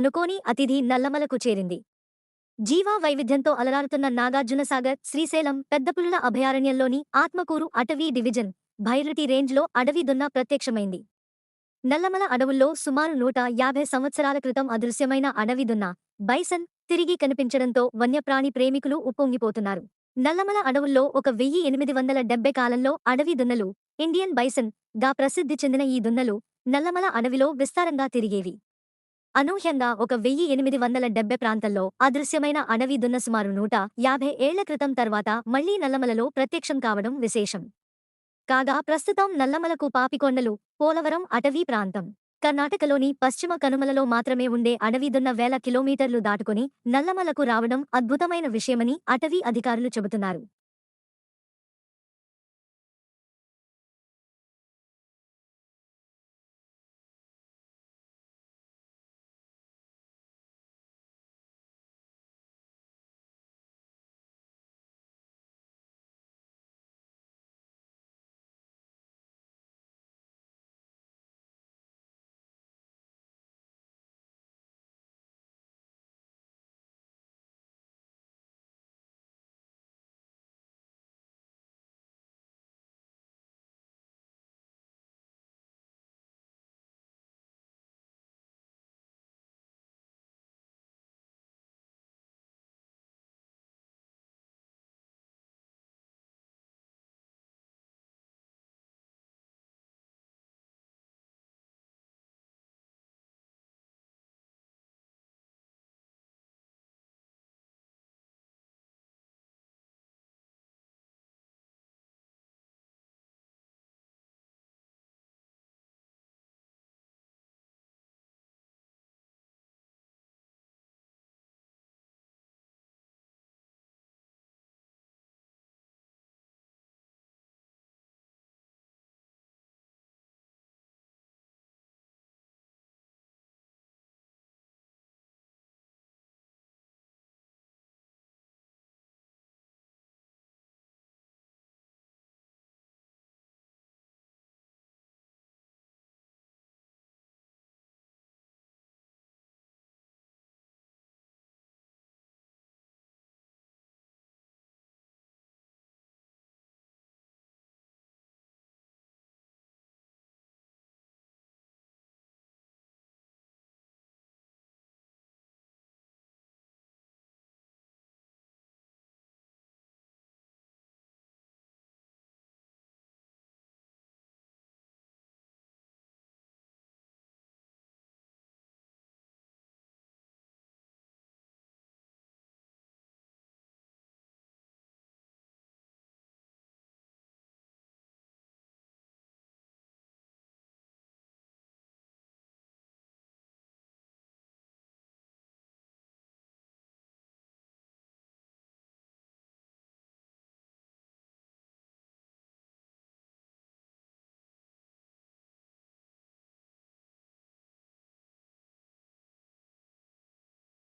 అనుకోని అతిథి నల్లమలకు చేరింది. జీవా వైవిధ్యంతో అలరారుతున్న నాగార్జునసాగర్ శ్రీశైలం పెద్దపులుల అభయారణ్యంలోని ఆత్మకూరు అటవీ డివిజన్ భైరటి రేంజ్లో అడవి దున్న ప్రత్యక్షమైంది. నల్లమల అడవుల్లో సుమారు నూట యాభై సంవత్సరాల క్రితం అదృశ్యమైన అడవి దున్న బైసన్ తిరిగి కనిపించడంతో వన్యప్రాణి ప్రేమికులు ఉప్పొంగిపోతున్నారు. నల్లమల అడవుల్లో ఒక వెయ్యి ఎనిమిది వందల డెబ్బై కాలంలో అడవి దున్నలు ఇండియన్ బైసన్గా ప్రసిద్ధి చెందిన ఈ దున్నలు నల్లమల అడవిలో విస్తారంగా తిరిగేవి. అనూహ్యంగా ఒక వెయ్యి ఎనిమిది వందల డెబ్బై ప్రాంతంలో అదృశ్యమైన అడవి దున్న సుమారు నూట యాభై ఏళ్ళ క్రితం తర్వాత మళ్ళీ నల్లమలలో ప్రత్యక్షం కావడం విశేషం. కాగా ప్రస్తుతం నల్లమలకు పాపికొండలు పోలవరం అటవీ ప్రాంతం. కర్ణాటకలోని పశ్చిమ కనుమలలో మాత్రమే ఉండే అడవి దున్న వేల కిలోమీటర్లు దాటుకుని నల్లమలకు రావడం అద్భుతమైన విషయమని అటవీ అధికారులు చెబుతున్నారు.